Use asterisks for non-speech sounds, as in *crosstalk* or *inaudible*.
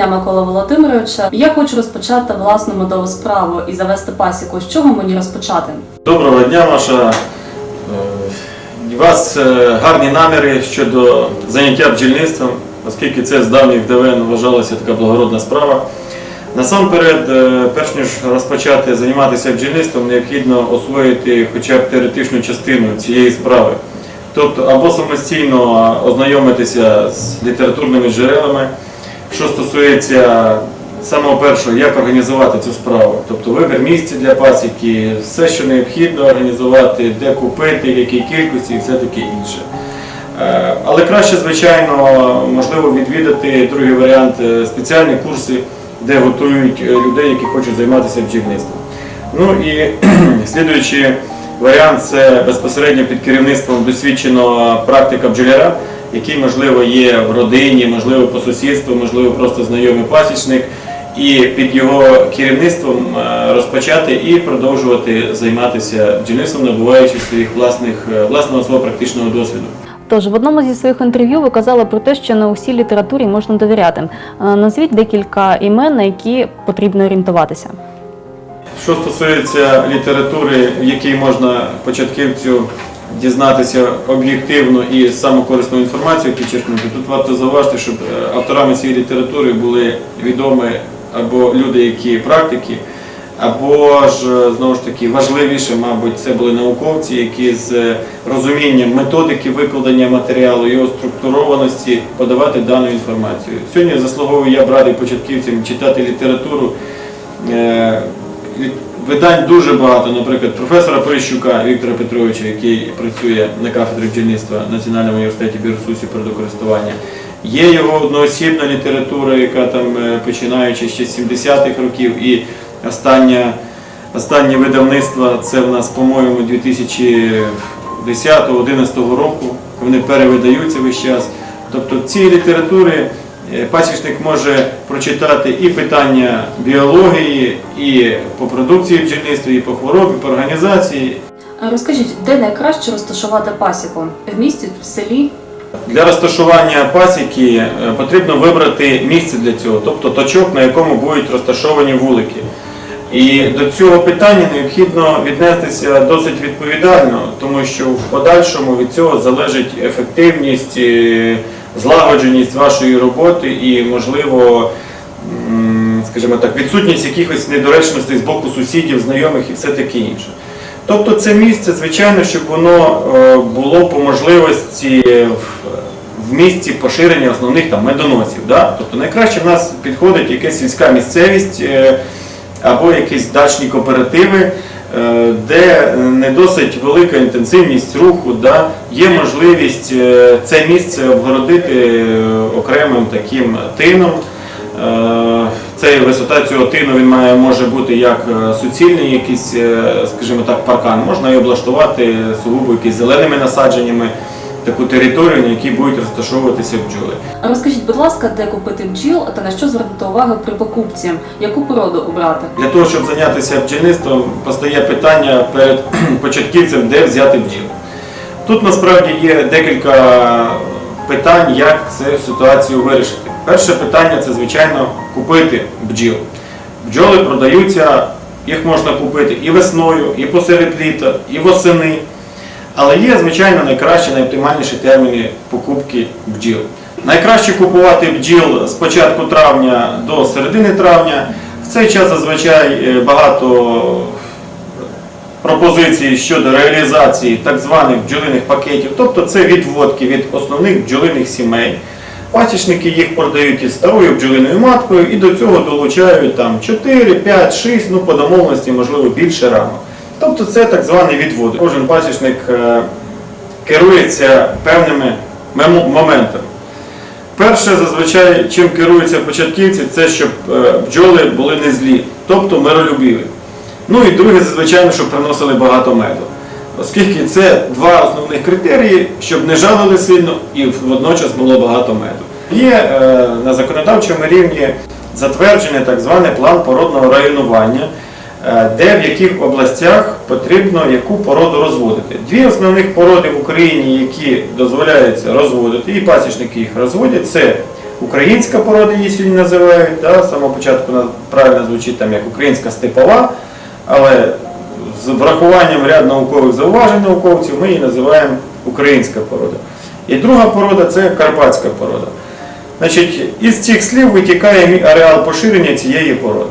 дня, Микола Володимировича. Я хочу розпочати власну медову справу і завести пасіку. З чого мені розпочати? Доброго дня, Маша. Е, У вас е, гарні наміри щодо заняття бджільництвом, оскільки це з давніх давен вважалася така благородна справа. Насамперед, е, перш ніж розпочати займатися бджільництвом, необхідно освоїти хоча б теоретичну частину цієї справи. Тобто або самостійно ознайомитися з літературними джерелами, що стосується самого першого, як організувати цю справу. Тобто вибір місця для пасіки, все, що необхідно організувати, де купити, в якій кількості і все таке інше. Е, Але краще, звичайно, можливо відвідати другий варіант е, спеціальні курси, де готують е, людей, які хочуть займатися бджільництвом. Ну і *clears throat* слідуючий варіант це безпосередньо під керівництвом досвідченого практика бджоляра, який, можливо, є в родині, можливо, по сусідству, можливо, просто знайомий пасічник. І під його керівництвом е, розпочати і продовжувати займатися бджільництвом, набуваючи своїх власних е, власного свого практичного досвіду. Тож в одному зі своїх інтерв'ю ви казали про те, що не усій літературі можна довіряти. Е, Назвіть декілька імен, на які потрібно орієнтуватися. Що стосується літератури, в якій можна початківцю дізнатися об'єктивну і саму корисну інформацію підчеркнути, тут варто зауважити, щоб е, авторами цієї літератури були відомі або люди, які практики, або ж е, знову ж таки важливіше, мабуть, це були науковці, які з е, розумінням методики викладення матеріалу, його структурованості подавати дану інформацію. Сьогодні заслуговую я б радий початківцям читати літературу. Видань дуже багато, наприклад, професора Прищука Віктора Петровича, який працює на кафедрі бджільництва Національному університеті Бірсусі природокористування. Є його одноосібна література, яка там е, починаючи ще з 70-х років, і остання, останнє видавництво це в нас, по-моєму, 2010-2011 року. Вони перевидаються весь час. Тобто цієї літератури пасічник може прочитати і питання біології, і по продукції бджільництва, і по хворобі, по організації. Розкажіть, де найкраще розташувати пасіку? В місті, в селі? Для розташування пасіки е, потрібно вибрати місце для цього, тобто точок, на якому будуть розташовані вулики. І до цього питання необхідно віднестися досить відповідально, тому що в подальшому від цього залежить ефективність, е, злагодженість вашої роботи і, можливо, скажімо так, відсутність якихось недоречностей з боку сусідів, знайомих і все таке інше. Тобто це місце, звичайно, щоб воно е, було по можливості в, місці поширення основних там медоносів. Да? Тобто найкраще в нас підходить якась сільська місцевість е, або якісь дачні кооперативи, де не досить велика інтенсивність руху, да? є можливість е, це місце обгородити е, окремим таким тином. Е, Цей висота цього тину він має може бути як е, суцільний, якийсь, е, скажімо так, паркан. Можна і облаштувати сугубо якісь зеленими насадженнями таку територію, на якій будуть розташовуватися бджоли. Розкажіть, будь ласка, де купити бджіл та на що звернути увагу при покупці? Яку породу обрати? Для того, щоб зайнятися бджільництвом, постає питання перед *clears throat* початківцем, де взяти бджіл. Тут насправді є декілька питань, як цю ситуацію вирішити. Перше питання це, звичайно, купити бджіл. Бджоли продаються, їх можна купити і весною, і посеред літа, і восени. Але є, звичайно, найкращі, найоптимальніші терміни покупки бджіл. Найкраще купувати бджіл з початку травня до середини травня. В цей час зазвичай е, багато пропозицій щодо реалізації так званих бджолиних пакетів, тобто це відводки від основних бджолиних сімей. Пасічники їх продають із старою бджолиною маткою і до цього долучають там 4, 5, 6, ну по домовленості, можливо, більше рамок. Тобто це так званий відвод. Кожен пасічник е, керується певними моментами. Перше, зазвичай, чим керуються початківці, це щоб е, бджоли були не злі, тобто миролюбиві. Ну і друге, звичайно, щоб приносили багато меду. Оскільки це два основних критерії, щоб не жалили сильно і водночас було багато меду. Є е, на законодавчому рівні затверджений так званий план породного районування, де в яких областях потрібно яку породу розводити. Дві основних породи в Україні, які дозволяється розводити, і пасічники їх розводять, це українська порода, її сьогодні називають. Да? З самого початку правильно звучить там як українська степова, але з врахуванням ряд наукових зауважень науковців ми її називаємо українська порода. І друга порода це карпатська порода. Значить, із цих слів витікає ареал поширення цієї породи.